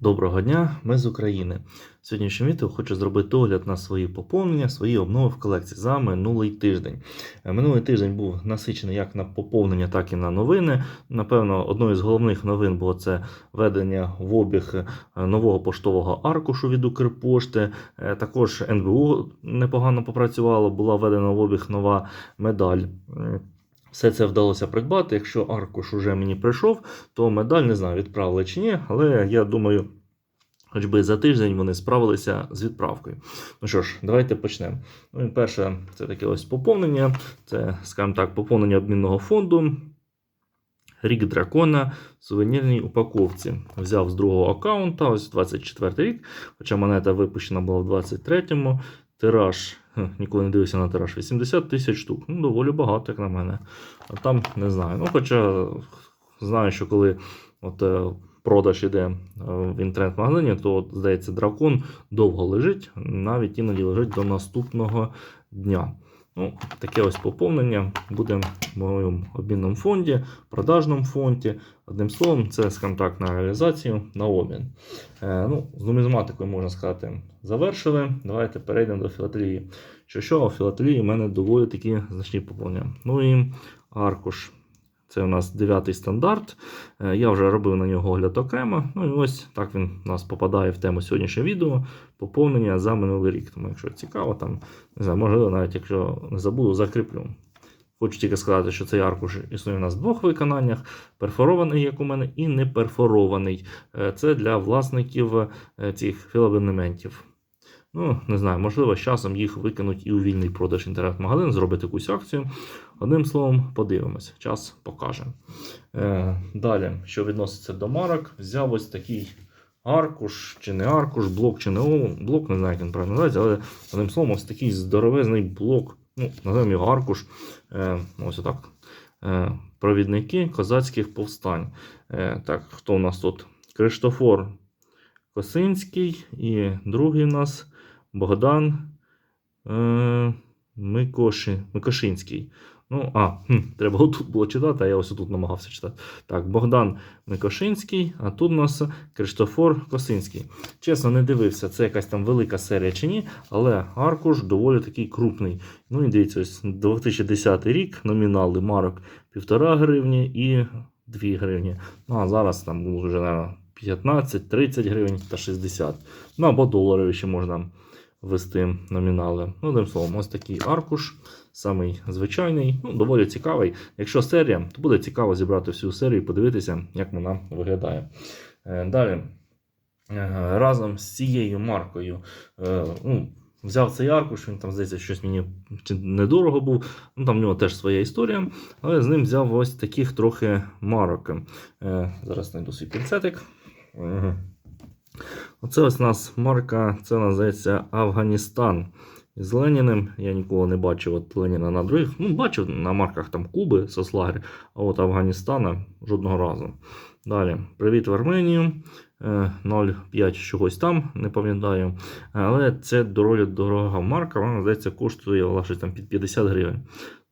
Доброго дня, ми з України. В сьогоднішньому відео хочу зробити огляд на свої поповнення, свої обнови в колекції за минулий тиждень. Е, Минулий тиждень був насичений як на поповнення, так і на новини. Напевно, одною з головних новин було це введення в обіг е, нового поштового аркушу від Укрпошти. Е, Також НБУ непогано попрацювало, була введена в обіг нова медаль. Все це вдалося придбати. Якщо аркуш уже мені прийшов, то медаль не знаю, відправили чи ні, але я думаю, хоч би за тиждень вони справилися з відправкою. Ну що ж, давайте почнемо. Ну, перше, це таке ось поповнення. Це, скажімо так, поповнення обмінного фонду. Рік дракона в сувенірній упаковці. Взяв з другого аккаунта, ось 24 рік, хоча монета випущена була в 23-му. Тираж, ніколи не дивився на тираж, 80 тисяч штук. Ну, доволі багато, як на мене. А там не знаю. Ну, хоча знаю, що коли от, е, продаж іде е, в інтернет-магазині, то, от, здається, дракон довго лежить, навіть іноді лежить до наступного дня. Ну, таке ось поповнення буде в моєму обмінному фонді, продажному фонді. Одним словом, це скажімо так, на реалізацію, на обмін. Е, ну, з нумізматикою, можна сказати, завершили. Давайте перейдемо до філателії. Що що, у філателії в мене доволі такі значні поповнення. Ну і аркуш. Це у нас дев'ятий стандарт. Е, Я вже робив на нього огляд окремо. Ну і ось так він у нас попадає в тему сьогоднішнього відео. Поповнення за минулий рік. Тому, якщо цікаво, там не знаю, можливо, навіть якщо не забуду, закріплю. Хочу тільки сказати, що цей аркуш існує у нас в двох виконаннях: перфорований, як у мене, і не перфорований. Е, Це для власників е, цих філабенементів. Ну, не знаю, можливо, з часом їх викинуть і у вільний продаж інтернет-магазин, зробить якусь акцію. Одним словом, подивимось, час покаже. Е, далі, що відноситься до марок, взяв ось такий аркуш, чи не аркуш, блок, чи не блок, не знаю, як він правильно називається, але одним словом, ось такий здоровезний блок, ну, називаємо його аркуш. Е, ось отак. Е, провідники козацьких повстань. Е, так, хто у нас тут? Криштофор Косинський і другий у нас Богдан е, Микоши, Микошинський. Ну, а, хм, треба тут було читати, а я ось тут намагався читати. Так, Богдан Микошинський, а тут у нас Криштофор Косинський. Чесно, не дивився, це якась там велика серія чи ні, але аркуш доволі такий крупний. Ну і дивіться, ось 2010 рік номінали марок 1,5 гривні і 2 гривні. Ну а зараз там вже, наверное, 15, 30 гривень та 60. Ну або доларові ще можна ввести номінали. Ну, одним словом, ось такий аркуш, самий звичайний, ну, доволі цікавий. Якщо серія, то буде цікаво зібрати всю серію і подивитися, як вона виглядає. Е, Далі, е, разом з цією маркою. е, ну, Взяв цей аркуш, він там, здається, щось мені недорого був. Ну, там в нього теж своя історія. Але з ним взяв ось таких трохи марок. Зараз знайду свій пінцетик. Оце ось у нас марка, це здається Афганістан. З Леніним я ніколи не бачив от Леніна на других. Ну, бачив на марках там Куби, Сосларі, а от Афганістана жодного разу. Далі, привіт в Арменію. Е, 0,5 чогось там, не пам'ятаю. Але це доволі дорога марка, вона, здається, коштує вона там під 50 гривень.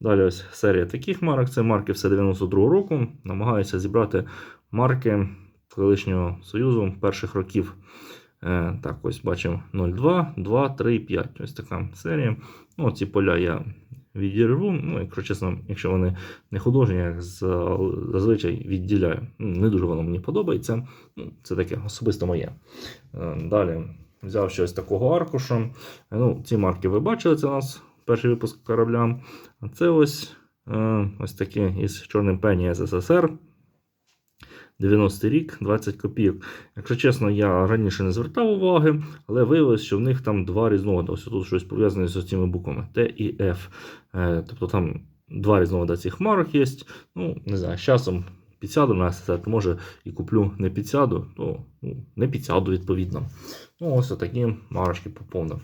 Далі ось серія таких марок. Це марки все 92 року. Намагаюся зібрати марки колишнього Союзу перших років. Е, так, ось бачимо 0,2, 2, 3, 5. Ось така серія. Ну, ці поля я відірву. Ну, якщо чесно, якщо вони не художні, я зазвичай відділяю. Ну, Не дуже воно мені подобається. Ну, це таке особисто моє. Е, Далі взяв щось такого аркушу. Е, Ну, ці марки ви бачили, це у нас перший випуск корабля. А це ось, ось такі із чорним пені СССР. 90 рік, 20 копійок. Якщо чесно, я раніше не звертав уваги, але виявилось, що в них там два різновиди. Ось тут щось пов'язане з цими буквами Т і Ф. Е, тобто там два різновиди цих марок є. Ну, не знаю, з часом підсяду на СССР, може і куплю не підсяду, то ну, не підсяду відповідно. Ну, ось такі марочки поповнив.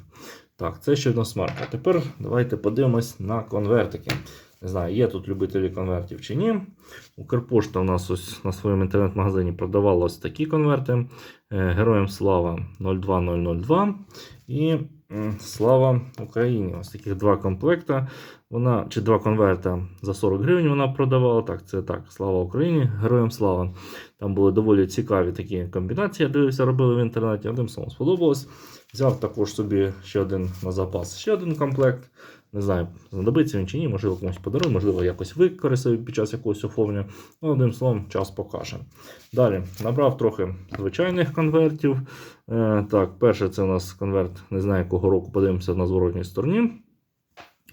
Так, це ще в нас марка. Тепер давайте подивимось на конвертики. Не знаю, є тут любителі конвертів чи ні. Укрпошта у нас ось на своєму інтернет-магазині продавала ось такі конверти. Е, Героям слава 02002. І слава Україні. Ось таких два комплекта. Вона чи два конверта за 40 гривень вона продавала. Так, це так. Слава Україні, героям слава. Там були доволі цікаві такі комбінації. Я дивився, робили в інтернеті. Одним словом сподобалось. Взяв також собі ще один на запас, ще один комплект. Не знаю, знадобиться він чи ні, можливо, комусь подарую, можливо, якось використаю під час якогось оформлення. Ну, одним словом, час покаже. Далі набрав трохи звичайних конвертів. Е, так, перше це у нас конверт, не знаю якого року, подивимося на зворотній стороні.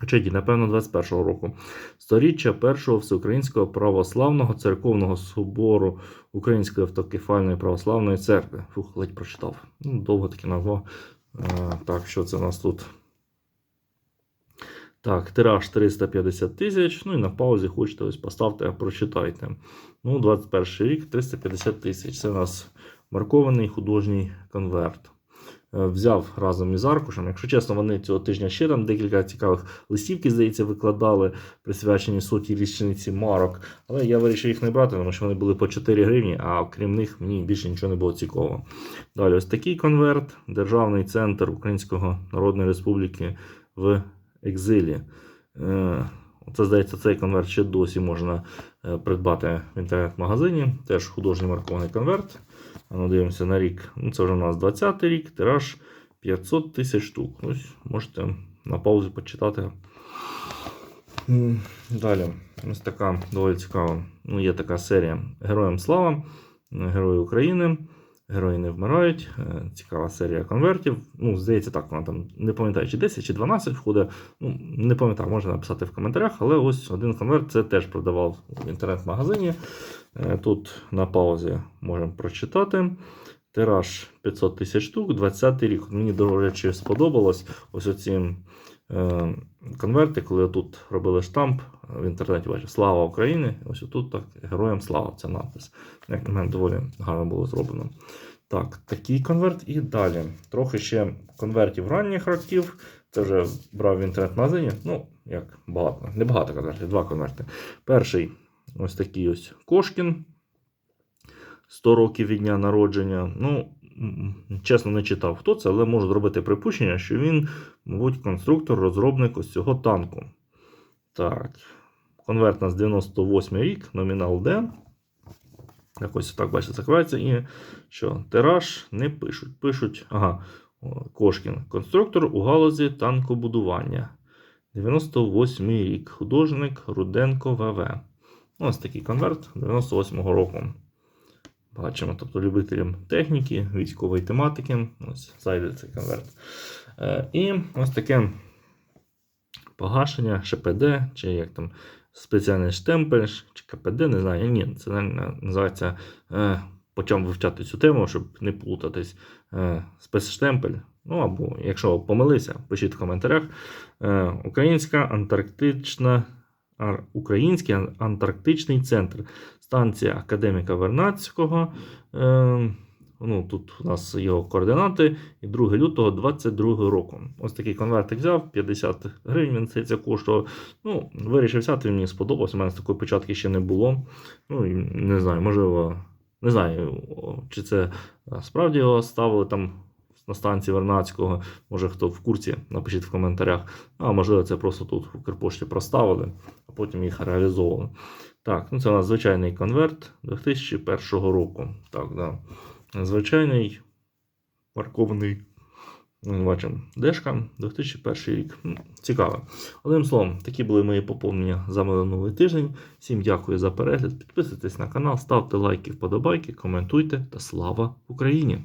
Чи ні, напевно, 21-го року. Сторіччя першого всеукраїнського православного церковного собору Української автокефальної православної церкви. Фух, ледь прочитав. Ну, довго таки назвав. Е, так, що це у нас тут? Так, тираж 350 тисяч. Ну і на паузі хочете ось поставте, прочитайте. Ну, 21 рік 350 тисяч. Це у нас маркований художній конверт. Е, Взяв разом із аркушем. Якщо чесно, вони цього тижня ще там декілька цікавих листівки, здається, викладали, присвячені сотій річниці марок. Але я вирішив їх не брати, тому що вони були по 4 гривні, а окрім них мені більше нічого не було цікавого. Далі, ось такий конверт. Державний центр Українського Народної Республіки в екзилі. Е, Це, здається, цей конверт ще досі можна е, придбати в інтернет-магазині. Теж художній маркований конверт. Ну, дивимося на рік. Ну, це вже у нас 20 й рік, тираж 500 тисяч штук. Ось можете на паузі почитати. Далі, ось така доволі цікава. Ну, є така серія Героям слава, Герої України. Герої не вмирають. Е, Цікава серія конвертів. Ну, здається, так, вона там не пам'ятаю, чи 10 чи 12 входить. Ну, не пам'ятаю, можна написати в коментарях, але ось один конверт це теж продавав в інтернет-магазині. Е, Тут на паузі можемо прочитати. Тираж 500 тисяч штук, 20 рік. Мені, до речі, сподобалось ось оці конверти, коли тут робили штамп в інтернеті, бачив Слава Україні! Ось тут так, Героям слава, це надпис. Як на мене, доволі гарно було зроблено. Так, такий конверт і далі. Трохи ще конвертів ранніх років. Це вже брав в інтернет-магазині. Ну, як багато, не багато конвертів, два конверти. Перший ось такий ось Кошкін. 100 років від дня народження. Ну, чесно, не читав, хто це, але можу зробити припущення, що він, мабуть, конструктор, розробник ось цього танку. Так. Конверт нас 98 рік, номінал D. Якось так, бачите, закривається. І що? Тираж не пишуть. Пишуть, ага, Кошкін. Конструктор у галузі танкобудування. 98 рік. Художник Руденко ВВ. Ось такий конверт 98-го року. Бачимо, тобто любителям техніки, військової тематики. Ось зайде цей конверт. Е, і ось таке погашення, ШПД, чи як там спеціальний штемпель, чи КПД, не знаю. Ні, це називається. Е, почав вивчати цю тему, щоб не плутатись. Е, спецштемпель. Ну або, якщо помилився, пишіть в коментарях. Українська антарктична. Український антарктичний центр. Станція академіка Вернадського. Е, ну, тут у нас його координати. І 2 лютого 22 року. Ось такий конвертик взяв, 50 гривень він це коштував. Ну, вирішив взяти, мені сподобався. У мене з такої печатки ще не було. Ну, не знаю, можливо, не знаю, чи це справді його ставили там на станції Вернадського. Може хто в курсі, напишіть в коментарях. А можливо, це просто тут в Укрпошті проставили, а потім їх реалізовували. Так, ну це у нас звичайний конверт 2001 року. Так, да. Звичайний маркований. Бачимо Дешка 2001 рік. М, Цікаво. Одним словом, такі були мої поповнення за минулий тиждень. Всім дякую за перегляд. Підписуйтесь на канал, ставте лайки, вподобайки, коментуйте та слава Україні!